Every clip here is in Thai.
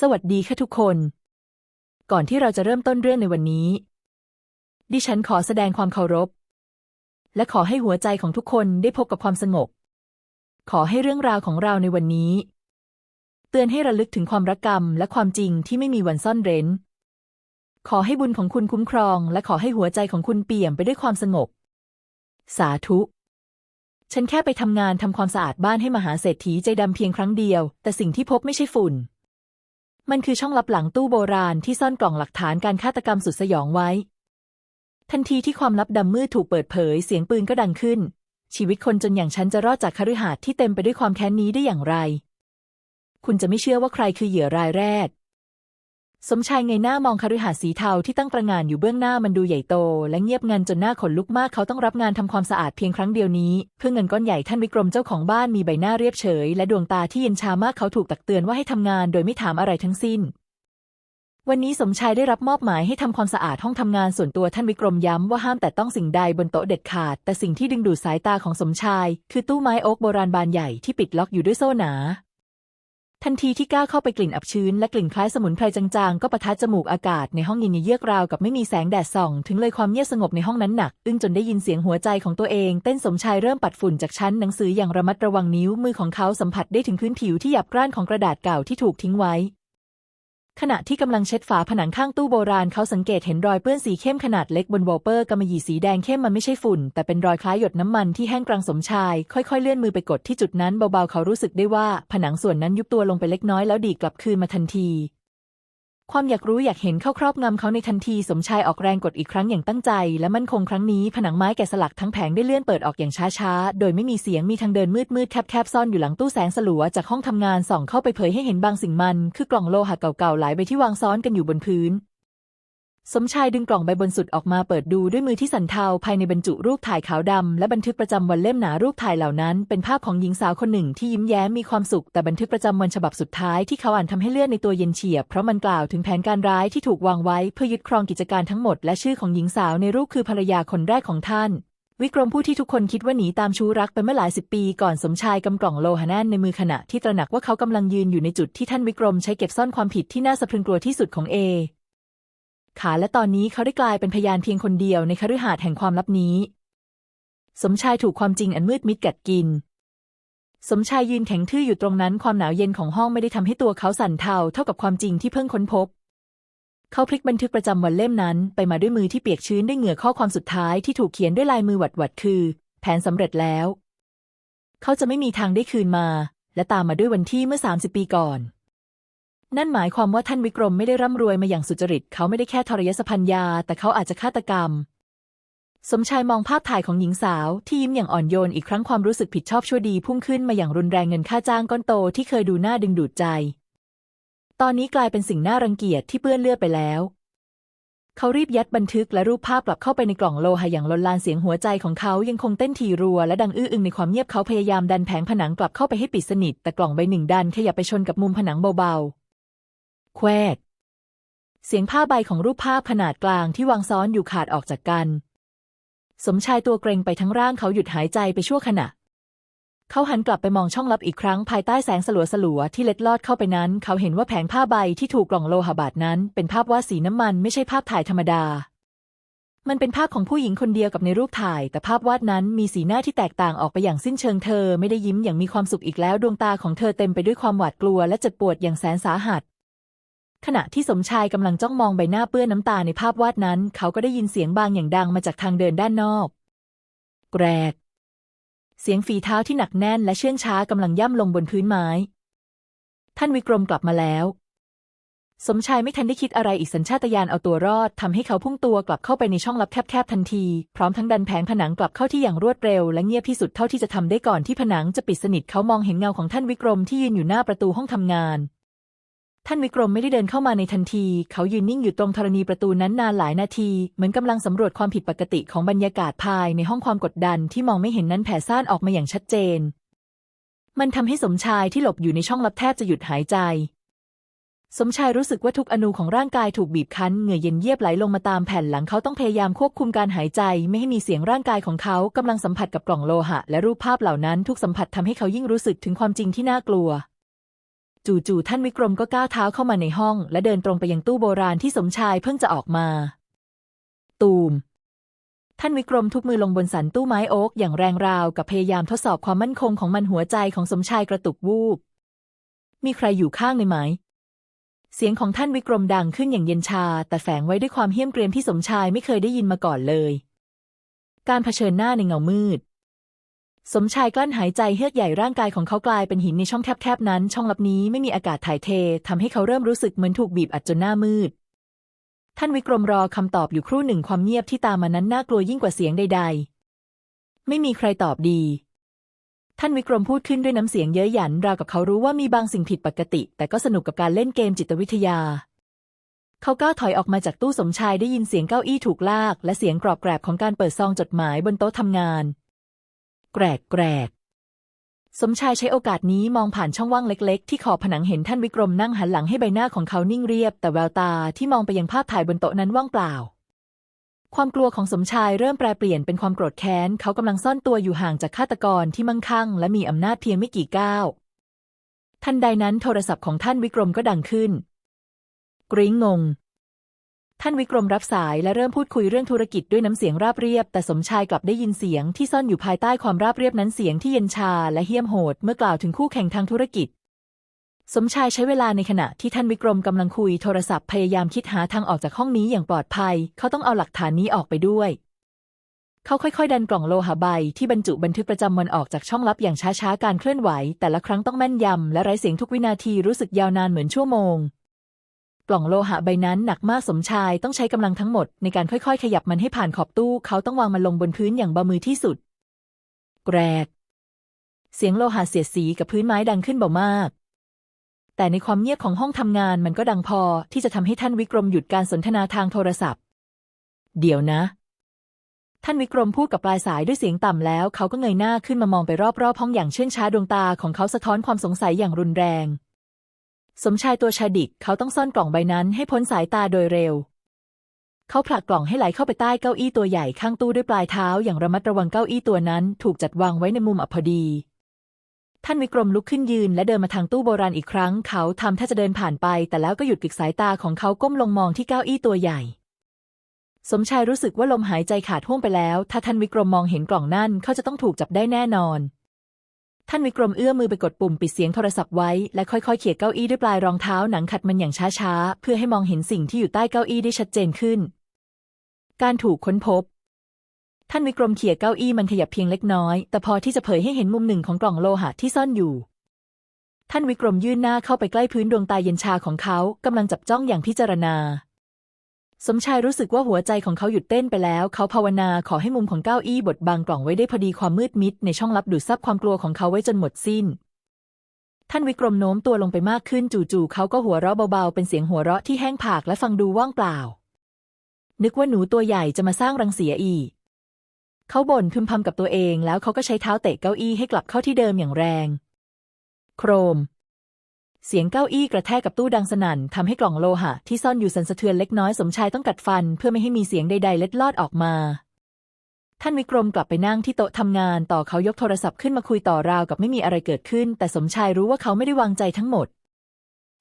สวัสดีค่ะทุกคน ก่อนที่เราจะเริ่มต้นเรื่องในวันนี้ ดิฉันขอแสดงความเคารพ และขอให้หัวใจของทุกคนได้พบกับความสงบ ขอให้เรื่องราวของเราในวันนี้ เตือนให้ระลึกถึงความรักกรรมและความจริงที่ไม่มีวันซ่อนเร้น ขอให้บุญของคุณคุ้มครอง และขอให้หัวใจของคุณเปี่ยมไปด้วยความสงบ สาธุฉันแค่ไปทำงานทำความสะอาดบ้านให้มหาเศรษฐีใจดำเพียงครั้งเดียว แต่สิ่งที่พบไม่ใช่ฝุ่น มันคือช่องลับหลังตู้โบราณที่ซ่อนกล่องหลักฐานการฆาตกรรมสุดสยองไว้ ทันทีที่ความลับดำมืดถูกเปิดเผยเสียงปืนก็ดังขึ้น ชีวิตคนจนอย่างฉันจะรอดจากคฤหาสน์ที่เต็มไปด้วยความแค้นนี้ได้อย่างไร คุณจะไม่เชื่อว่าใครคือเหยื่อรายแรก สมชายเงยหน้ามองคฤหาสน์สีเทาที่ตั้งประงานอยู่เบื้องหน้ามันดูใหญ่โต และเงียบงันจนหน้าขนลุกมากเขาต้องรับงานทำความสะอาดเพียงครั้งเดียวนี้ เพื่อเงินก้อนใหญ่ท่านวิกรมเจ้าของบ้านมีใบหน้าเรียบเฉย และดวงตาที่เย็นชามากเขาถูกตักเตือนว่าให้ทำงานโดยไม่ถามอะไรทั้งสิ้น วันนี้สมชายได้รับมอบหมายให้ทำความสะอาดห้องทำงานส่วนตัวท่านวิกรมย้ำว่าห้ามแต่ต้องสิ่งใดบนโต๊ะเด็ดขาด แต่สิ่งที่ดึงดูดสายตาของสมชาย คือตู้ไม้โอ๊กโบราณบานใหญ่ที่ปิดล็อกอยู่ด้วยโซ่หนา ทันทีที่ก้าวเข้าไปกลิ่นอับชื้นและกลิ่นคล้ายสมุนไพรจางๆ ก็ปะทะจมูกอากาศในห้องเย็นเยือกราวกับไม่มีแสงแดดส่อง ถึงเลยความเงียบสงบในห้องนั้นหนัก อึ้งจนได้ยินเสียงหัวใจของตัวเอง เต้นสมชายเริ่มปัดฝุ่นจากชั้นหนังสืออย่างระมัดระวังนิ้วมือของเขาสัมผัสได้ถึงพื้นผิวที่หยาบกร้านของกระดาษเก่าที่ถูกทิ้งไว้ ขณะที่กำลังเช็ดฝาผนังข้างตู้โบราณเขาสังเกตเห็นรอยเปื้อนสีเข้มขนาดเล็กบนวอลเปอร์กำมะหยี่สีแดงเข้มมันไม่ใช่ฝุ่น แต่เป็นรอยคล้ายหยดน้ำมันที่แห้งกลางสมชาย ค่อยๆ เลื่อนมือไปกดที่จุดนั้นเบาๆเขารู้สึกได้ว่าผนังส่วนนั้นยุบตัวลงไปเล็กน้อยแล้วดีกลับคืนมาทันที ความอยากรู้อยากเห็นเข้าครอบงำเขาในทันทีสมชายออกแรงกดอีกครั้งอย่างตั้งใจ และมั่นคงครั้งนี้ผนังไม้แกะสลักทั้งแผงได้เลื่อนเปิดออกอย่างช้าๆ โดยไม่มีเสียงมีทางเดินมืดๆแคบๆซ่อนอยู่หลังตู้แสงสลัวจากห้องทำงานส่องเข้าไปเผยให้เห็นบางสิ่งมัน คือกล่องโลหะเก่าๆหลายใบที่วางซ้อนกันอยู่บนพื้น สมชายดึงกล่องใบบนสุดออกมาเปิดดูด้วยมือที่สั่นเทาภายในบรรจุรูปถ่ายขาวดำและบันทึกประจำวันเล่มหนารูปถ่ายเหล่านั้น เป็นภาพของหญิงสาวคนหนึ่งที่ยิ้มแย้มมีความสุข แต่บันทึกประจำวันฉบับสุดท้ายที่เขาอ่านทำให้เลือดในตัวเย็นเฉียบเพราะมันกล่าวถึงแผนการร้ายที่ถูกวางไว้เพื่อยึดครองกิจการทั้งหมดและชื่อของหญิงสาวในรูปคือภรรยาคนแรกของท่านวิกรมผู้ที่ทุกคนคิดว่าหนีตามชู้รักไปเมื่อหลายสิบปีก่อนสมชายกำกล่องโลหะแน่นในมือขณะที่ตระหนักว่าเขากำลังยืนอยู่ในจุดที่ท่านวิกรมใช้เก็บซ่อนความผิดที่น่าสะพรึงกลัวที่สุดของเอ ขาและตอนนี้เขาได้กลายเป็นพยานเพียงคนเดียวในคฤหาสน์แห่งความลับนี้ สมชายถูกความจริงอันมืดมิดกัดกิน สมชายยืนแข็งทื่ออยู่ตรงนั้นความหนาวเย็นของห้องไม่ได้ทำให้ตัวเขาสั่นเทาเท่ากับความจริงที่เพิ่งค้นพบ เขาพลิกบันทึกประจำวันเล่มนั้น ไปมาด้วยมือที่เปียกชื้นด้วยเหงื่อข้อความสุดท้ายที่ถูกเขียนด้วยลายมือหวัดหวัดๆคือ แผนสำเร็จแล้ว เขาจะไม่มีทางได้คืนมา และตามมาด้วยวันที่เมื่อ 30 ปีก่อน นั่นหมายความว่าท่านวิกรมไม่ได้ร่ำรวยมาอย่างสุจริต เขาไม่ได้แค่ทรยศพัญญา แต่เขาอาจจะฆาตกรรม สมชายมองภาพถ่ายของหญิงสาวที่ยิ้มอย่างอ่อนโยนอีกครั้งความรู้สึกผิดชอบชั่วดีพุ่งขึ้นมาอย่างรุนแรงเงินค่าจ้างก้อนโตที่เคยดูน่าดึงดูดใจ ตอนนี้กลายเป็นสิ่งน่ารังเกียจที่เปื้อนเลือดไปแล้ว เขารีบยัดบันทึกและรูปภาพกลับเข้าไปในกล่องโลหะอย่างลนลานเสียงหัวใจของเขายังคงเต้นทีรัวและดังอื้ออึงในความเงียบเขาพยายามดันแผงผนังกลับเข้าไปให้ปิดสนิท แต่กล่องใบหนึ่งดันขยับไปชนกับมุมผนังเบาๆ แควก เสียงผ้าใบของรูปภาพขนาดกลางที่วางซ้อนอยู่ขาดออกจากกัน สมชายตัวเกรงไปทั้งร่างเขาหยุดหายใจไปชั่วขณะ เขาหันกลับไปมองช่องลับอีกครั้งภายใต้แสงสลัวสลัวๆที่เล็ดลอดเข้าไปนั้น เขาเห็นว่าแผงผ้าใบที่ถูกกล่องโลหะบาดนั้น เป็นภาพวาดสีน้ำมันไม่ใช่ภาพถ่ายธรรมดามันเป็นภาพของผู้หญิงคนเดียวกับในรูปถ่าย แต่ภาพวาดนั้นมีสีหน้าที่แตกต่างออกไปอย่างสิ้นเชิงเธอไม่ได้ยิ้มอย่างมีความสุขอีกแล้ว ดวงตาของเธอเต็มไปด้วยความหวาดกลัวและเจ็บปวดอย่างแสนสาหัส ขณะที่สมชายกำลังจ้องมองใบหน้าเปื้อนน้ำตาในภาพวาดนั้น เขาก็ได้ยินเสียงบางอย่างดังมาจากทางเดินด้านนอก แกรก เสียงฝีเท้าที่หนักแน่นและเชื่องช้ากำลังย่ำลงบนพื้นไม้ ท่านวิกรมกลับมาแล้ว สมชายไม่ทันได้คิดอะไรอีกสัญชาตญาณเอาตัวรอดทำให้เขาพุ่งตัวกลับเข้าไปในช่องลับแคบๆทันที พร้อมทั้งดันแผงผนังกลับเข้าที่อย่างรวดเร็ว และเงียบที่สุดเท่าที่จะทำได้ก่อนที่ผนังจะปิดสนิทเขามองเห็นเงาของท่านวิกรมที่ยืนอยู่หน้าประตูห้องทำงาน ท่านวิกรมไม่ได้เดินเข้ามาในทันที เขายืนนิ่งอยู่ตรงธรณีประตูนั้นนานหลายนาที เหมือนกำลังสำรวจความผิดปกติของบรรยากาศภายในห้องความกดดันที่มองไม่เห็นนั้นแผ่ซ่านออกมาอย่างชัดเจน มันทำให้สมชายที่หลบอยู่ในช่องลับแทบจะหยุดหายใจ สมชายรู้สึกว่าทุกอนูของร่างกายถูกบีบคั้น เหงื่อเย็นเยียบไหลลงมาตามแผ่นหลังเขาต้องพยายามควบคุมการหายใจ ไม่ให้มีเสียงร่างกายของเขากำลังสัมผัสกับกล่องโลหะ และรูปภาพเหล่านั้นทุกสัมผัสทำให้เขายิ่งรู้สึกถึงความจริงที่น่ากลัว จู่ๆท่านวิกรมก็ก้าวเท้าเข้ามาในห้อง และเดินตรงไปยังตู้โบราณที่สมชายเพิ่งจะออกมา ตูม ท่านวิกรมทุบมือลงบนสันตู้ไม้โอ๊กอย่างแรงราวกับพยายามทดสอบความมั่นคงของมันหัวใจของสมชายกระตุกวูบ มีใครอยู่ข้างในไหม เสียงของท่านวิกรมดังขึ้นอย่างเย็นชา แต่แฝงไว้ด้วยความเหี้ยมเกรียมที่สมชายไม่เคยได้ยินมาก่อนเลย การเผชิญหน้าในเงามืด สมชายกลั้นหายใจเฮือกใหญ่ร่างกายของเขากลายเป็นหินในช่องแคบๆนั้น ช่องลับนี้ไม่มีอากาศถ่ายเททำให้เขาเริ่มรู้สึกเหมือนถูกบีบอัดจนหน้ามืด ท่านวิกรมรอคำตอบอยู่ครู่หนึ่งความเงียบที่ตามมานั้นน่ากลัวยิ่งกว่าเสียงใด ๆ ไม่มีใครตอบดี ท่านวิกรมพูดขึ้นด้วยน้ำเสียงเย้ยหยันราวกับเขารู้ว่ามีบางสิ่งผิดปกติ แต่ก็สนุกกับการเล่นเกมจิตวิทยา เขาก้าวถอยออกมาจากตู้สมชายได้ยินเสียงเก้าอี้ถูกลาก และเสียงกรอบแกรบของการเปิดซองจดหมายบนโต๊ะทำงาน แกรกแกรกสมชายใช้โอกาสนี้มองผ่านช่องว่างเล็กๆ ที่ขอบผนังเห็นท่านวิกรมนั่งหันหลังให้ใบหน้าของเขานิ่งเรียบ แต่แววตาที่มองไปยังภาพถ่ายบนโต๊ะนั้นว่างเปล่า ความกลัวของสมชายเริ่มแปรเปลี่ยนเป็นความโกรธแค้น เขากำลังซ่อนตัวอยู่ห่างจากฆาตกรที่มั่งคั่ง และมีอำนาจเพียงไม่กี่ก้าวทันใดนั้นโทรศัพท์ของท่านวิกรมก็ดังขึ้น กริ้งงง ท่านวิกรมรับสายและเริ่มพูดคุยเรื่องธุรกิจด้วยน้ำเสียงราบเรียบ แต่สมชายกลับได้ยินเสียงที่ซ่อนอยู่ภายใต้ความราบเรียบนั้นเสียงที่เย็นชาและเหี้ยมโหดเมื่อกล่าวถึงคู่แข่งทางธุรกิจ สมชายใช้เวลาในขณะที่ท่านวิกรมกำลังคุยโทรศัพท์พยายามคิดหาทางออกจากห้องนี้อย่างปลอดภัย เขาต้องเอาหลักฐานนี้ออกไปด้วย เขาค่อยๆ ดันกล่องโลหะใบที่บรรจุบันทึกประจำวันออกจากช่องลับอย่างช้าๆการเคลื่อนไหว แต่ละครั้งต้องแม่นยำและไร้เสียงทุกวินาทีรู้สึกยาวนานเหมือนชั่วโมง กล่องโลหะใบนั้นหนักมากสมชายต้องใช้กำลังทั้งหมดในการค่อยๆ ขยับมันให้ผ่านขอบตู้ เขาต้องวางมันลงบนพื้นอย่างเบามือที่สุด แกรก เสียงโลหะเสียดสีกับพื้นไม้ดังขึ้นเบามาก แต่ในความเงียบของห้องทำงานมันก็ดังพอที่จะทำให้ท่านวิกรมหยุดการสนทนาทางโทรศัพท์ เดี๋ยวนะ ท่านวิกรมพูดกับปลายสายด้วยเสียงต่ำแล้ว เขาก็เงยหน้าขึ้นมามองไปรอบๆห้องอย่างเชื่องช้าดวงตาของเขาสะท้อนความสงสัยอย่างรุนแรง สมชายตัวชาดิกเขาต้องซ่อนกล่องใบนั้นให้พ้นสายตาโดยเร็ว เขาผลักกล่องให้ไหลเข้าไปใต้เก้าอี้ตัวใหญ่ข้างตู้ด้วยปลายเท้าอย่างระมัดระวังเก้าอี้ตัวนั้น ถูกจัดวางไว้ในมุมอับพอดี ท่านวิกรมลุกขึ้นยืนและเดินมาทางตู้โบราณอีกครั้ง เขาทำท่าจะเดินผ่านไป แต่แล้วก็หยุดกึกสายตาของเขาก้มลงมองที่เก้าอี้ตัวใหญ่ สมชายรู้สึกว่าลมหายใจขาดห่วงไปแล้ว ถ้าท่านวิกรมมองเห็นกล่องนั่นเขาจะต้องถูกจับได้แน่นอน ท่านวิกรมเอื้อมือไปกดปุ่มปิดเสียงโทรศัพท์ไว้ และค่อยๆ เขี่ยเก้าอี้ด้วยปลายรองเท้าหนังขัดมันอย่างช้าๆ เพื่อให้มองเห็นสิ่งที่อยู่ใต้เก้าอี้ได้ชัดเจนขึ้น การถูกค้นพบ ท่านวิกรมเขี่ยเก้าอี้มันขยับเพียงเล็กน้อย แต่พอที่จะเผยให้เห็นมุมหนึ่งของกล่องโลหะที่ซ่อนอยู่ ท่านวิกรมยื่นหน้าเข้าไปใกล้พื้นดวงตาเย็นชาของเขากำลังจับจ้องอย่างพิจารณา สมชายรู้สึกว่าหัวใจของเขาหยุดเต้นไปแล้ว เขาภาวนาขอให้มุมของเก้าอี้บดบังกล่องไว้ได้พอดีความมืดมิดในช่องลับดูดซับความกลัวของเขาไว้จนหมดสิ้น ท่านวิกรมโน้มตัวลงไปมากขึ้นจู่ๆเขาก็หัวเราะเบาๆ เป็นเสียงหัวเราะที่แห้งผากและฟังดูว่างเปล่า นึกว่าหนูตัวใหญ่จะมาสร้างรังเสียอีก เขาบ่นพึมพำกับตัวเองแล้วเขาก็ใช้เท้าเตะเก้าอี้ให้กลับเข้าที่เดิมอย่างแรง โครม เสียงเก้าอี้กระแทกกับตู้ดังสนั่นทำให้กล่องโลหะที่ซ่อนอยู่สั่นสะเทือนเล็กน้อยสมชายต้องกัดฟันเพื่อไม่ให้มีเสียงใด ๆ เล็ดลอดออกมา ท่านวิกรมกลับไปนั่งที่โต๊ะทำงานต่อเขายกโทรศัพท์ขึ้นมาคุยต่อราวกับไม่มีอะไรเกิดขึ้น แต่สมชายรู้ว่าเขาไม่ได้วางใจทั้งหมด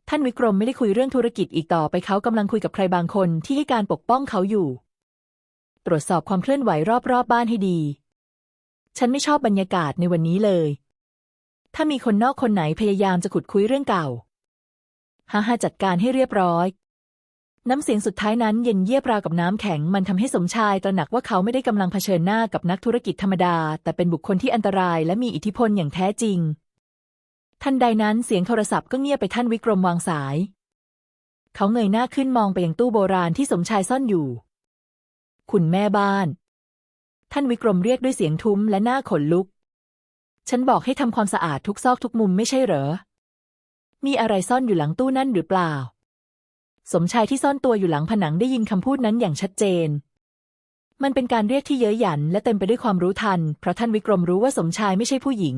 ท่านวิกรมไม่ได้คุยเรื่องธุรกิจอีกต่อไปเขากำลังคุยกับใครบางคนที่ให้การปกป้องเขาอยู่ ตรวจสอบความเคลื่อนไหวรอบๆบบ้านให้ดี ฉันไม่ชอบบรรยากาศในวันนี้เลย ถ้ามีคนนอกคนไหนพยายามจะขุดคุยเรื่องเก่าฮ่าฮ่าจัดการให้เรียบร้อย น้ำเสียงสุดท้ายนั้นเย็นเยียบราวกับน้ำแข็งมันทำให้สมชายตระหนักว่าเขาไม่ได้กำลังเผชิญหน้ากับนักธุรกิจธรรมดา แต่เป็นบุคคลที่อันตรายและมีอิทธิพลอย่างแท้จริง ทันใดนั้นเสียงโทรศัพท์ก็เงียบไปท่านวิกรมวางสาย เขาเงยหน้าขึ้นมองไปยังตู้โบราณที่สมชายซ่อนอยู่ คุณแม่บ้าน ท่านวิกรมเรียกด้วยเสียงทุ้มและหน้าขนลุก ฉันบอกให้ทำความสะอาดทุกซอกทุกมุมไม่ใช่เหรอ มีอะไรซ่อนอยู่หลังตู้นั่นหรือเปล่า สมชายที่ซ่อนตัวอยู่หลังผนังได้ยินคำพูดนั้นอย่างชัดเจน มันเป็นการเรียกที่เย้ยหยันและเต็มไปด้วยความรู้ทัน เพราะท่านวิกรมรู้ว่าสมชายไม่ใช่ผู้หญิง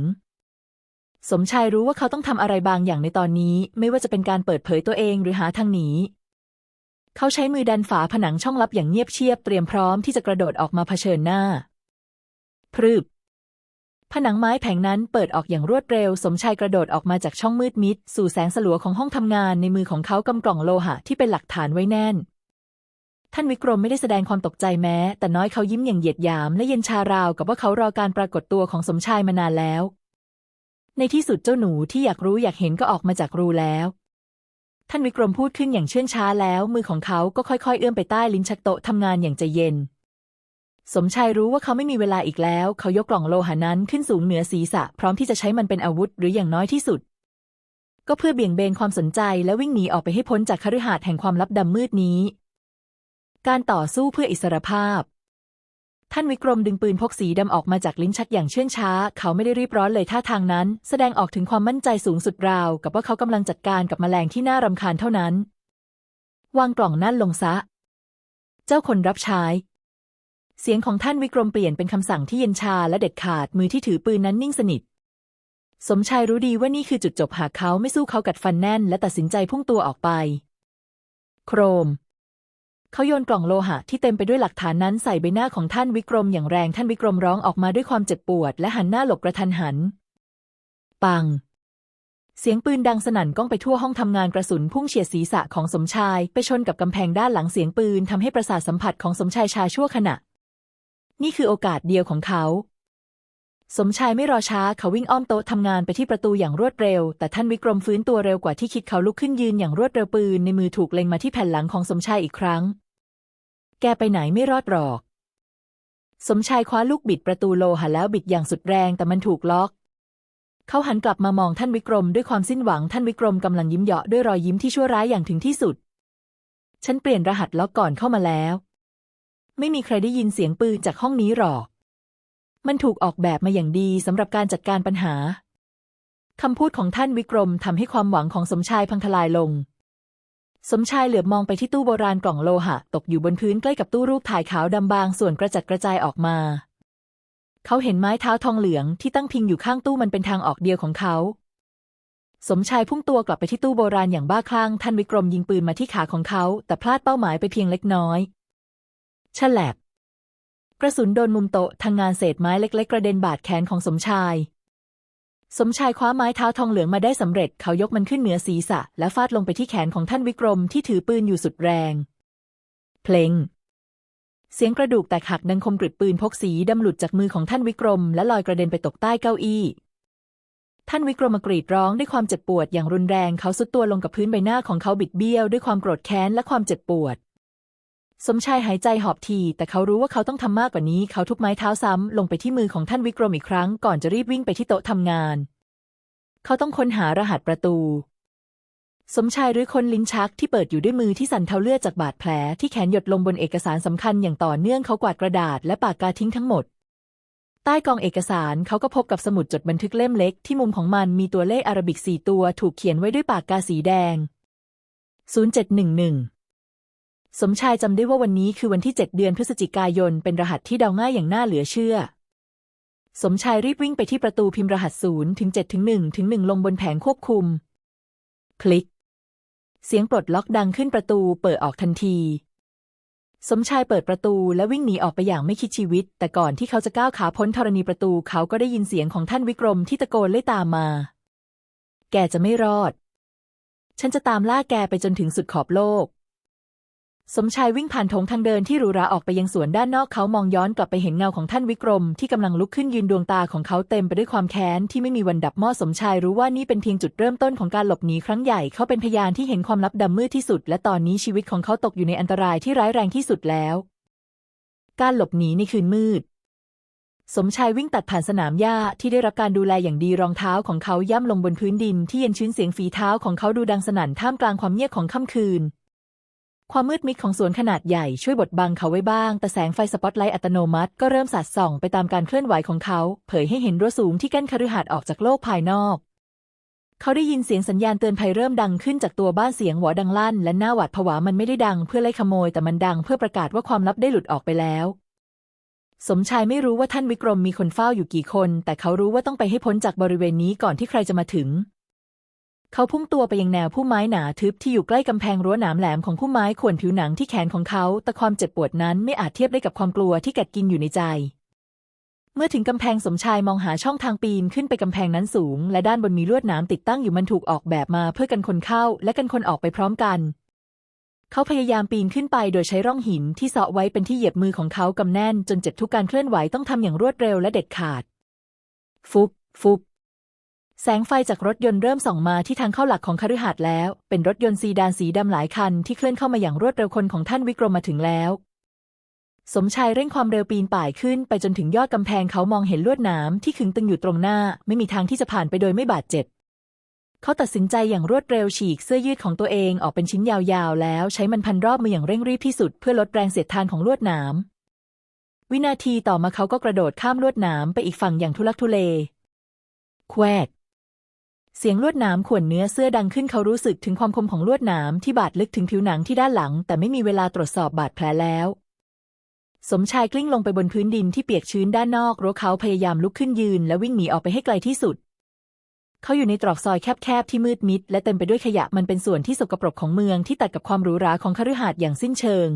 สมชายรู้ว่าเขาต้องทำอะไรบางอย่างในตอนนี้ ไม่ว่าจะเป็นการเปิดเผยตัวเองหรือหาทางหนีเขาใช้มือดันฝาผนังช่องลับอย่างเงียบเชียบเตรียมพร้อมที่จะกระโดดออกมาเผชิญหน้า พรึบ ผนังไม้แผงนั้นเปิดออกอย่างรวดเร็ว สมชายกระโดดออกมาจากช่องมืดมิด สู่แสงสลัวของห้องทำงานในมือของเขากำกล่องโลหะที่เป็นหลักฐานไว้แน่น ท่านวิกรมไม่ได้แสดงความตกใจแม้ แต่น้อยเขายิ้มอย่างเหยียดหยาม และเย็นชาราวกับว่าเขารอการปรากฏตัวของสมชายมานานแล้ว ในที่สุดเจ้าหนูที่อยากรู้อยากเห็นก็ออกมาจากรูแล้ว ท่านวิกรมพูดขึ้นอย่างเชื่องช้าแล้ว มือของเขาก็ค่อยๆ เอื้อมไปใต้ลิ้นชักโต๊ะทำงานอย่างใจเย็น สมชายรู้ว่าเขาไม่มีเวลาอีกแล้ว เขายกกล่องโลหะนั้นขึ้นสูงเหนือศีรษะ พร้อมที่จะใช้มันเป็นอาวุธหรืออย่างน้อยที่สุด ก็เพื่อเบี่ยงเบนความสนใจและวิ่งหนีออกไปให้พ้นจากคฤหาสน์แห่งความลับดำมืดนี้ การต่อสู้เพื่ออิสรภาพ ท่านวิกรมดึงปืนพกสีดำออกมาจากลิ้นชักอย่างเชื่องช้า เขาไม่ได้รีบร้อนเลยท่าทางนั้น แสดงออกถึงความมั่นใจสูงสุดราว กับว่าเขากำลังจัดการกับแมลงที่น่ารำคาญเท่านั้น วางกล่องนั่นลงซะ เจ้าคนรับใช้ เสียงของท่านวิกรมเปลี่ยนเป็นคำสั่งที่เย็นชาและเด็ดขาดมือที่ถือปืนนั้นนิ่งสนิท สมชายรู้ดีว่านี่คือจุดจบหากเขาไม่สู้เขากัดฟันแน่น และตัดสินใจพุ่งตัวออกไป โครม เขาโยนกล่องโลหะที่เต็มไปด้วยหลักฐานนั้นใส่ใบหน้าของท่านวิกรมอย่างแรงท่านวิกรมร้องออกมาด้วยความเจ็บปวด และหันหน้าหลบกระทันหัน ปัง เสียงปืนดังสนั่นก้องไปทั่วห้องทำงานกระสุนพุ่งเฉียดศีรษะของสมชาย ไปชนกับกำแพงด้านหลังเสียงปืนทำให้ประสาทสัมผัสของสมชายชาชั่วขณะ นี่คือโอกาสเดียวของเขา สมชายไม่รอช้าเขาวิ่งอ้อมโต๊ะทำงานไปที่ประตูอย่างรวดเร็ว แต่ท่านวิกรมฟื้นตัวเร็วกว่าที่คิดเขาลุกขึ้นยืนอย่างรวดเร็วปืนในมือถูกเล็งมาที่แผ่นหลังของสมชายอีกครั้ง แกไปไหนไม่รอดหรอก สมชายคว้าลูกบิดประตูโลหะแล้วบิดอย่างสุดแรงแต่มันถูกล็อกเขาหันกลับมามองท่านวิกรมด้วยความสิ้นหวังท่านวิกรมกำลังยิ้มเยาะด้วยรอยยิ้มที่ชั่วร้ายอย่างถึงที่สุด ฉันเปลี่ยนรหัสล็อกก่อนเข้ามาแล้ว ไม่มีใครได้ยินเสียงปืนจากห้องนี้หรอก มันถูกออกแบบมาอย่างดีสำหรับการจัดการปัญหาคำพูดของท่านวิกรมทำให้ความหวังของสมชายพังทลายลง สมชายเหลือบมองไปที่ตู้โบราณกล่องโลหะ ตกอยู่บนพื้นใกล้กับตู้รูปถ่ายขาวดำบางส่วนกระจัดกระจายออกมา เขาเห็นไม้เท้าทองเหลืองที่ตั้งพิงอยู่ข้างตู้มันเป็นทางออกเดียวของเขา สมชายพุ่งตัวกลับไปที่ตู้โบราณอย่างบ้าคลั่งท่านวิกรมยิงปืนมาที่ขาของเขา แต่พลาดเป้าหมายไปเพียงเล็กน้อย ฉลับกระสุนโดนมุมโต๊ะทางงานเศษไม้เล็ก ๆ กระเด็นบาดแขนของสมชาย สมชายคว้าไม้เท้าทองเหลืองมาได้สำเร็จเขายกมันขึ้นเหนือศีรษะ และฟาดลงไปที่แขนของท่านวิกรมที่ถือปืนอยู่สุดแรง เพลง เสียงกระดูกแตกหักดังคมกริบปืนพกสีดำหลุดจากมือของท่านวิกรม และลอยกระเด็นไปตกใต้เก้าอี้ ท่านวิกรมกรีดร้องด้วยความเจ็บปวดอย่างรุนแรงเขาสุดตัวลงกับพื้นใบหน้าของเขาบิดเบี้ยวด้วยความโกรธแค้นและความเจ็บปวด สมชายหายใจหอบที แต่เขารู้ว่าเขาต้องทำมากกว่านี้ เขาทุบไม้เท้าซ้ำลงไปที่มือของท่านวิกรมอีกครั้ง ก่อนจะรีบวิ่งไปที่โต๊ะทำงาน เขาต้องค้นหารหัสประตู สมชายรื้อค้นลิ้นชักที่เปิดอยู่ด้วยมือที่สั่นเทาเลือดจากบาดแผล ที่แขนหยดลงบนเอกสารสำคัญอย่างต่อเนื่องเขากวาดกระดาษและปากกาทิ้งทั้งหมด ใต้กองเอกสารเขาก็พบกับสมุดจดบันทึกเล่มเล็ก ที่มุมของมันมีตัวเลขอารบิกสี่ตัว ถูกเขียนไว้ด้วยปากกาสีแดง 0711 สมชายจำได้ว่าวันนี้คือวันที่ 7 เดือนพฤศจิกายน เป็นรหัสที่เดาง่ายอย่างน่าเหลือเชื่อ สมชายรีบวิ่งไปที่ประตูพิมพ์รหัส0ถึง7ถึง1ถึง1ลงบนแผงควบคุม คลิก เสียงปลดล็อกดังขึ้นประตูเปิดออกทันที สมชายเปิดประตูและวิ่งหนีออกไปอย่างไม่คิดชีวิต แต่ก่อนที่เขาจะก้าวขาพ้นธรณีประตูเขาก็ได้ยินเสียงของท่านวิกรมที่ตะโกนไล่ตามมา แกจะไม่รอด ฉันจะตามล่าแกไปจนถึงสุดขอบโลก สมชายวิ่งผ่านถงทางเดินที่หรูหราออกไปยังสวนด้านนอกเขามองย้อนกลับไปเห็นเงาของท่านวิกรม ที่กำลังลุกขึ้นยืนดวงตาของเขาเต็มไปด้วยความแค้นที่ไม่มีวันดับม้อสมชายรู้ว่านี่เป็นเพียงจุดเริ่มต้นของการหลบหนีครั้งใหญ่เขาเป็นพยานที่เห็นความลับดำมืดที่สุด และตอนนี้ชีวิตของเขาตกอยู่ในอันตรายที่ร้ายแรงที่สุดแล้ว การหลบหนีในคืนมืด สมชายวิ่งตัดผ่านสนามหญ้าที่ได้รับการดูแลอย่างดีรองเท้าของเขาย่ำลงบนพื้นดิน ที่เย็นชื้นเสียงฝีเท้าของเขาดูดังสนั่นท่ามกลางความเงียบของค่ำคืน ความมืดมิดของสวนขนาดใหญ่ช่วยบดบังเขาไว้บ้าง แต่แสงไฟสปอตไลท์อัตโนมัติก็เริ่มสาดส่องไปตามการเคลื่อนไหวของเขา เผยให้เห็นรั้วสูงที่กั้นคฤหาสน์ออกจากโลกภายนอก เขาได้ยินเสียงสัญญาณเตือนภัยเริ่มดังขึ้นจากตัวบ้านเสียงหวอดังลั่น และหน้าหวาดผวามันไม่ได้ดังเพื่อไล่ขโมยแต่มันดังเพื่อประกาศว่าความลับได้หลุดออกไปแล้ว สมชายไม่รู้ว่าท่านวิกรมมีคนเฝ้าอยู่กี่คน แต่เขารู้ว่าต้องไปให้พ้นจากบริเวณนี้ก่อนที่ใครจะมาถึง เขาพุ่งตัวไปยังแนวพุ่มไม้หนาทึบที่อยู่ใกล้กำแพงรั้วหนามแหลมของพุ่มไม้ข่วนผิวหนังที่แขนของเขา แต่ความเจ็บปวดนั้นไม่อาจเทียบได้กับความกลัวที่กัดกินอยู่ในใจ เมื่อถึงกำแพงสมชายมองหาช่องทางปีนขึ้นไปกำแพงนั้นสูง และด้านบนมีลวดหนามติดตั้งอยู่มันถูกออกแบบมาเพื่อกันคนเข้า และกันคนออกไปพร้อมกัน เขาพยายามปีนขึ้นไปโดยใช้ร่องหินที่เสาะไว้เป็นที่เหยียบมือของเขากำแน่น จนเจ็บทุกการเคลื่อนไหวต้องทำอย่างรวดเร็วและเด็ดขาด ฟุบฟุบ แสงไฟจากรถยนต์เริ่มส่องมาที่ทางเข้าหลักของคฤหาสน์แล้ว เป็นรถยนต์ซีดานสีดำหลายคันที่เคลื่อนเข้ามาอย่างรวดเร็วคนของท่านวิกรมมาถึงแล้ว สมชายเร่งความเร็วปีนป่ายขึ้นไปจนถึงยอดกำแพงเขามองเห็นลวดหนามที่ขึงตึงอยู่ตรงหน้า ไม่มีทางที่จะผ่านไปโดยไม่บาดเจ็บ เขาตัดสินใจอย่างรวดเร็วฉีกเสื้อยืดของตัวเองออกเป็นชิ้นยาวๆ แล้วใช้มันพันรอบมืออย่างเร่งรีบที่สุดเพื่อลดแรงเสียดทานของลวดหนามวินาทีต่อมาเขาก็กระโดดข้ามลวดหนามไปอีกฝั่งอย่างทุลักทุเลแควก เสียงลวดหนามข่วนเนื้อเสื้อดังขึ้นเขารู้สึกถึงความคมของลวดหนามที่บาดลึกถึงผิวหนังที่ด้านหลัง แต่ไม่มีเวลาตรวจสอบบาดแผลแล้ว สมชายกลิ้งลงไปบนพื้นดินที่เปียกชื้นด้านนอกรั้วเขาพยายามลุกขึ้นยืน และวิ่งหนีออกไปให้ไกลที่สุด เขาอยู่ในตรอกซอยแคบๆที่มืดมิด และเต็มไปด้วยขยะมันเป็นส่วนที่สกปรกของเมืองที่ตัดกับความหรูหราของคฤหาสน์อย่างสิ้นเชิง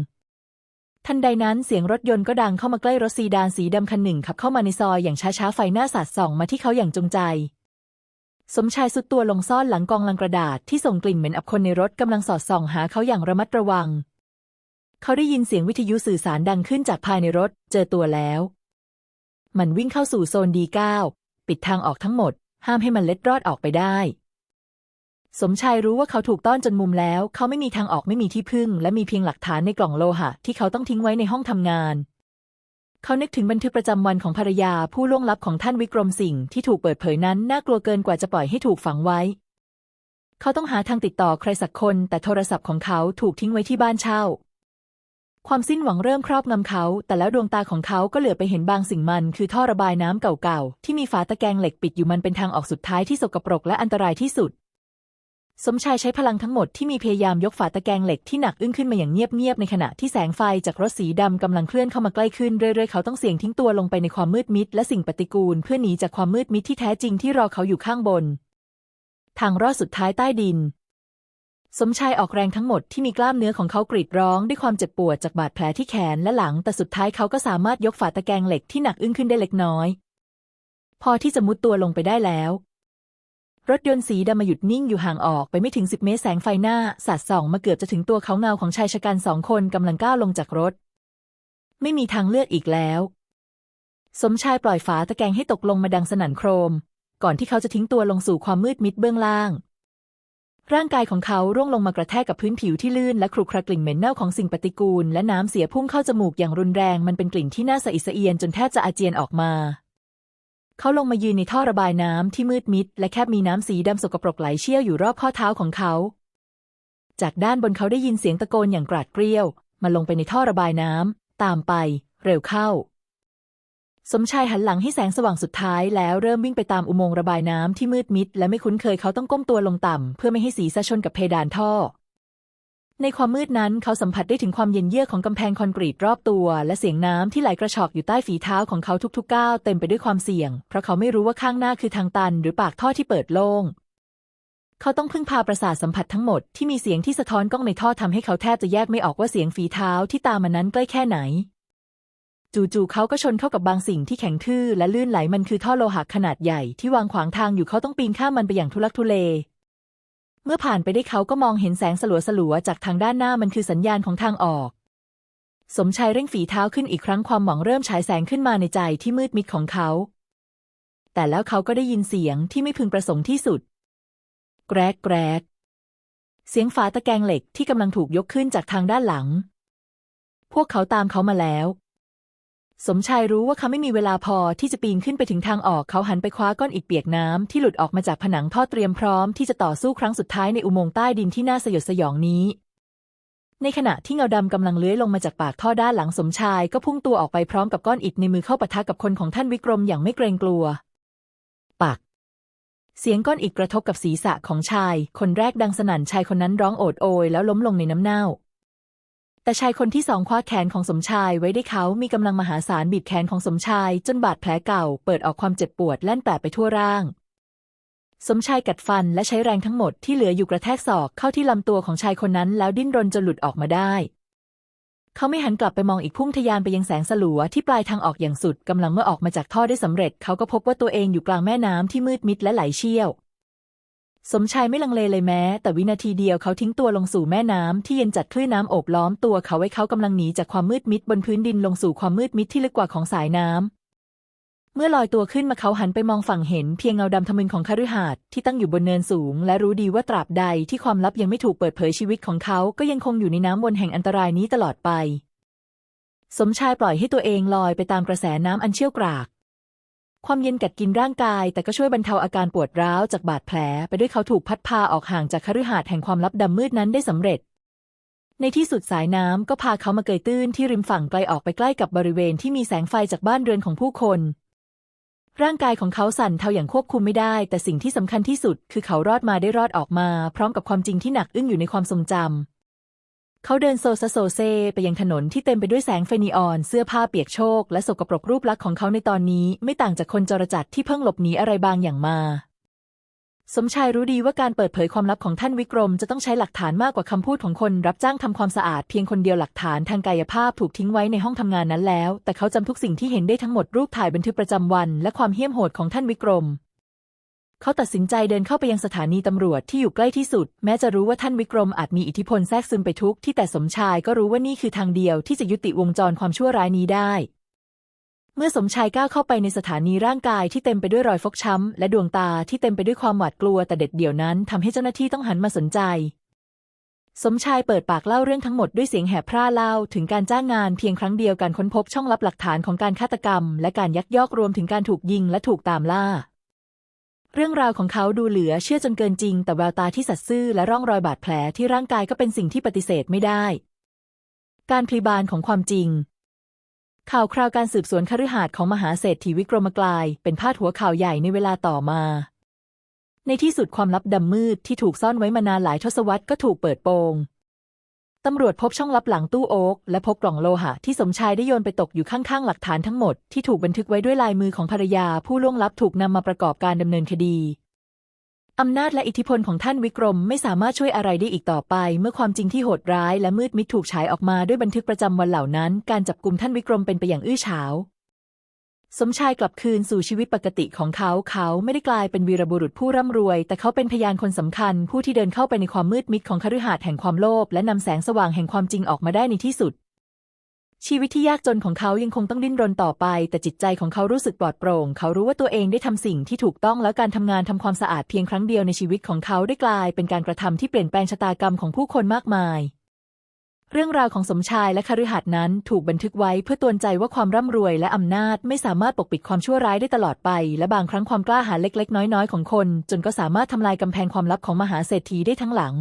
ทันใดนั้นเสียงรถยนต์ก็ดังเข้ามาใกล้รถซีดานสีดำคันหนึ่งขับเข้ามาในซอยอย่างช้าๆไฟหน้าสาดส่องมาที่เขาอย่างจงใจ สมชายสุดตัวลงซ่อนหลังกองลังกระดาษที่ส่งกลิ่นเหม็นอับคนในรถกำลังสอดส่องหาเขาอย่างระมัดระวัง เขาได้ยินเสียงวิทยุสื่อสารดังขึ้นจากภายในรถ เจอตัวแล้ว มันวิ่งเข้าสู่โซนดีเก้าปิดทางออกทั้งหมด ห้ามให้มันเล็ดรอดออกไปได้ สมชายรู้ว่าเขาถูกต้อนจนมุมแล้ว เขาไม่มีทางออกไม่มีที่พึ่ง และมีเพียงหลักฐานในกล่องโลหะที่เขาต้องทิ้งไว้ในห้องทำงาน เขานึกถึงบันทึกประจำวันของภรรยาผู้ล่วงลับของท่านวิกรมสิงห์ที่ถูกเปิดเผยนั้นน่ากลัวเกินกว่าจะปล่อยให้ถูกฝังไว้ เขาต้องหาทางติดต่อใครสักคน แต่โทรศัพท์ของเขาถูกทิ้งไว้ที่บ้านเช่า ความสิ้นหวังเริ่มครอบงำเขา แต่แล้วดวงตาของเขาก็เหลือไปเห็นบางสิ่งมัน คือท่อระบายน้ำเก่าๆที่มีฝาตะแกรงเหล็กปิดอยู่มันเป็นทางออกสุดท้ายที่สกปรกและอันตรายที่สุด สมชายใช้พลังทั้งหมดที่มีพยายามยกฝาตะแกรงเหล็กที่หนักอึ้งขึ้นมาอย่างเงียบๆในขณะที่แสงไฟจากรถสีดำกำลังเคลื่อนเข้ามาใกล้ขึ้นเรื่อยๆ เขาต้องเสี่ยงทิ้งตัวลงไปในความมืดมิดและสิ่งปฏิกูลเพื่อหนีจากความมืดมิดที่แท้จริงที่รอเขาอยู่ข้างบน ทางรอดสุดท้ายใต้ดิน สมชายออกแรงทั้งหมดที่มีกล้ามเนื้อของเขากรีดร้องด้วยความเจ็บปวดจากบาดแผลที่แขนและหลัง แต่สุดท้ายเขาก็สามารถยกฝาตะแกรงเหล็กที่หนักอึ้งขึ้นได้เล็กน้อย พอที่จะมุดตัวลงไปได้แล้ว รถยนต์สีดำมาหยุดนิ่งอยู่ห่างออกไปไม่ถึงสิบเมตรแสงไฟหน้าสาดส่องมาเกือบจะถึงตัวเขาเงาของชายชะกันสองคนกำลังก้าวลงจากรถ ไม่มีทางเลือกอีกแล้ว สมชายปล่อยฝาตะแกรงให้ตกลงมาดังสนั่นโครม ก่อนที่เขาจะทิ้งตัวลงสู่ความมืดมิดเบื้องล่าง ร่างกายของเขาร่วงลงมากระแทกกับพื้นผิวที่ลื่นและครุขระกลิ่นเหม็นเน่าของสิ่งปฏิกูล และน้ำเสียพุ่งเข้าจมูกอย่างรุนแรงมันเป็นกลิ่นที่น่าสะอิดสะเอียนจนแทบจะอาเจียนออกมา เขาลงมายืนในท่อระบายน้ำที่มืดมิด และแคบมีน้ำสีดำสกปรกไหลเชี่ยวอยู่รอบข้อเท้าของเขา จากด้านบนเขาได้ยินเสียงตะโกนอย่างกราดเกรี้ยว มาลงไปในท่อระบายน้ำตามไป เร็วเข้า สมชายหันหลังให้แสงสว่างสุดท้ายแล้วเริ่มวิ่งไปตามอุโมงค์ระบายน้ำที่มืดมิด และไม่คุ้นเคยเขาต้องก้มตัวลงต่ำเพื่อไม่ให้ศีรษะชนกับเพดานท่อ ในความมืดนั้นเขาสัมผัสได้ถึงความเย็นเยือกของกำแพงคอนกรีตรอบตัว และเสียงน้ำที่ไหลกระชอกอยู่ใต้ฝีเท้าของเขาทุกๆก้าวเต็มไปด้วยความเสี่ยง เพราะเขาไม่รู้ว่าข้างหน้าคือทางตัน หรือปากท่อที่เปิดโล่ง เขาต้องพึ่งพาประสาทสัมผัสทั้งหมดที่มีเสียงที่สะท้อนกล้องในท่อทำให้เขาแทบจะแยกไม่ออกว่าเสียงฝีเท้าที่ตามมานั้นใกล้แค่ไหน จู่ๆเขาก็ชนเข้ากับบางสิ่งที่แข็งทื่อและลื่นไหลมันคือท่อโลหะขนาดใหญ่ที่วางขวางทางอยู่เขาต้องปีนข้ามมันไปอย่างทุลักทุเล เมื่อผ่านไปได้เขาก็มองเห็นแสงสลัวๆจากทางด้านหน้ามันคือสัญญาณของทางออก สมชายเร่งฝีเท้าขึ้นอีกครั้งความหวังเริ่มฉายแสงขึ้นมาในใจที่มืดมิดของเขา แต่แล้วเขาก็ได้ยินเสียงที่ไม่พึงประสงค์ที่สุด แกรกแกรกเสียงฝาตะแกรงเหล็กที่กำลังถูกยกขึ้นจากทางด้านหลัง พวกเขาตามเขามาแล้ว สมชายรู้ว่าเขาไม่มีเวลาพอที่จะปีนขึ้นไปถึงทางออกเขาหันไปคว้าก้อนอิฐเปียกน้ำที่หลุดออกมาจากผนังท่อเตรียมพร้อมที่จะต่อสู้ครั้งสุดท้ายในอุโมงค์ใต้ดินที่น่าสยดสยองนี้ ในขณะที่เงาดำกำลังเลื้อยลงมาจากปากท่อด้านหลังสมชาย ก็พุ่งตัวออกไปพร้อมกับก้อนอิฐในมือเข้าปะทะกับคนของท่านวิกรมอย่างไม่เกรงกลัวปักเสียงก้อนอิฐกระทบกับศีรษะของชาย คนแรกดังสนั่นชายคนนั้นร้องโอดโอยแล้วล้มลงในน้ำเน่า แต่ชายคนที่สองคว้าแขนของสมชายไว้ได้เขามีกำลังมหาศาลบีบแขนของสมชาย จนบาดแผลเก่า เปิดออกความเจ็บปวดแล่นแปะไปทั่วร่าง สมชายกัดฟันและใช้แรงทั้งหมดที่เหลืออยู่กระแทกศอกเข้าที่ลำตัวของชายคนนั้น แล้วดิ้นรนจนหลุดออกมาได้ เขาไม่หันกลับไปมองอีกพุ่งทะยานไปยังแสงสลัวที่ปลายทางออกอย่างสุดกำลังเมื่อออกมาจากท่อได้สำเร็จ เขาก็พบว่าตัวเองอยู่กลางแม่น้ำที่มืดมิดและไหลเชี่ยว สมชายไม่ลังเลเลยแม้ แต่วินาทีเดียวเขาทิ้งตัวลงสู่แม่น้ำที่เย็นจัดคลื่นน้ำโอบล้อมตัวเขาไว้เขากำลังหนีจากความมืดมิดบนพื้นดินลงสู่ความมืดมิดที่ลึกกว่าของสายน้ำเมื่อลอยตัวขึ้นมาเขาหันไปมองฝั่งเห็นเพียงเงาดำทะมึนของคฤหาสน์ที่ตั้งอยู่บนเนินสูง และรู้ดีว่าตราบใดที่ความลับยังไม่ถูกเปิดเผยชีวิตของเขาก็ยังคงอยู่ในน้ำวนแห่งอันตรายนี้ตลอดไป สมชายปล่อยให้ตัวเองลอยไปตามกระแสน้ำอันเชี่ยวกราก ความเย็นกัดกินร่างกาย แต่ก็ช่วยบรรเทาอาการปวดร้าวจากบาดแผล ไปด้วยเขาถูกพัดพาออกห่างจากคฤหาสน์แห่งความลับดำมืดนั้นได้สำเร็จ ในที่สุดสายน้ำก็พาเขามาเกยตื้นที่ริมฝั่งไกลออกไปใกล้กับบริเวณที่มีแสงไฟจากบ้านเรือนของผู้คน ร่างกายของเขาสั่นเทาอย่างควบคุมไม่ได้ แต่สิ่งที่สำคัญที่สุด คือเขารอดมาได้รอดออกมา พร้อมกับความจริงที่หนักอึ้งอยู่ในความทรงจำ เขาเดินโซซาโซเซไปยังถนนที่เต็มไปด้วยแสงไฟนีออน เสื้อผ้าเปียกโชก และสกปรกรูปลักษณ์ของเขาในตอนนี้ ไม่ต่างจากคนจรจัดที่เพิ่งหลบหนีอะไรบางอย่างมา สมชายรู้ดีว่าการเปิดเผยความลับของท่านวิกรม จะต้องใช้หลักฐานมากกว่าคำพูดของคนรับจ้างทำความสะอาดเพียงคนเดียวหลักฐานทางกายภาพถูกทิ้งไว้ในห้องทำงานนั้นแล้ว แต่เขาจำทุกสิ่งที่เห็นได้ทั้งหมดรูปถ่ายบันทึกประจำวัน และความเหี้ยมโหดของท่านวิกรม เขาตัดสินใจเดินเข้าไปยังสถานีตำรวจที่อยู่ใกล้ที่สุด แม้จะรู้ว่าท่านวิกรมอาจมีอิทธิพลแทรกซึมไปทุกที่แต่สมชายก็รู้ว่านี่คือทางเดียวที่จะยุติวงจรความชั่วร้ายนี้ได้ เมื่อสมชายก้าวเข้าไปในสถานีร่างกายที่เต็มไปด้วยรอยฟกช้ำ และดวงตาที่เต็มไปด้วยความหวาดกลัวแต่เด็ดเดี่ยวนั้นทำให้เจ้าหน้าที่ต้องหันมาสนใจ สมชายเปิดปากเล่าเรื่องทั้งหมดด้วยเสียงแหบพร่าเล่าถึงการจ้างงานเพียงครั้งเดียวการค้นพบช่องลับหลักฐานของการฆาตกรรม และการยักยอกรวมถึงการถูกยิงและถูกตามล่า เรื่องราวของเขาดูเหลือเชื่อจนเกินจริง แต่แววตาที่สัตย์ซื่อและร่องรอยบาดแผลที่ร่างกายก็เป็นสิ่งที่ปฏิเสธไม่ได้ การพลีบานของความจริง ข่าวคราวการสืบสวนคฤหาสน์ของมหาเศรษฐีวิกรมกลาย เป็นพาดหัวข่าวใหญ่ในเวลาต่อมา ในที่สุดความลับดำมืดที่ถูกซ่อนไว้มานานหลายทศวรรษก็ถูกเปิดโปง ตำรวจพบช่องลับหลังตู้โอ๊กและพบกล่องโลหะที่สมชายได้โยนไปตกอยู่ข้างๆ หลักฐานทั้งหมดที่ถูกบันทึกไว้ด้วยลายมือของภรรยาผู้ล่วงลับถูกนำมาประกอบการดำเนินคดีอำนาจและอิทธิพลของท่านวิกรมไม่สามารถช่วยอะไรได้อีกต่อไป เมื่อความจริงที่โหดร้ายและมืดมิดถูกฉายออกมาด้วยบันทึกประจำวันเหล่านั้น การจับกลุ่มท่านวิกรมเป็นไปอย่างอื้อฉาว สมชายกลับคืนสู่ชีวิตปกติของเขา เขาไม่ได้กลายเป็นวีรบุรุษผู้ร่ำรวย แต่เขาเป็นพยานคนสำคัญ ผู้ที่เดินเข้าไปในความมืดมิดของคฤหาสน์แห่งความโลภและนำแสงสว่างแห่งความจริงออกมาได้ในที่สุด ชีวิตที่ยากจนของเขายังคงต้องดิ้นรนต่อไป แต่จิตใจของเขารู้สึกปลอดโปร่ง เขารู้ว่าตัวเองได้ทำสิ่งที่ถูกต้อง แล้วการทำงานทำความสะอาดเพียงครั้งเดียวในชีวิตของเขาได้กลายเป็นการกระทำที่เปลี่ยนแปลงชะตากรรมของผู้คนมากมาย เรื่องราวของสมชายและคฤหัสถ์นั้นถูกบันทึกไว้เพื่อตวนใจว่าความร่ำรวยและอำนาจไม่สามารถปกปิดความชั่วร้ายได้ตลอดไป และบางครั้งความกล้าหาญเล็ก ๆ น้อย ๆ ของคน จนก็สามารถทำลายกำแพงความลับของมหาเศรษฐีได้ทั้งหลัง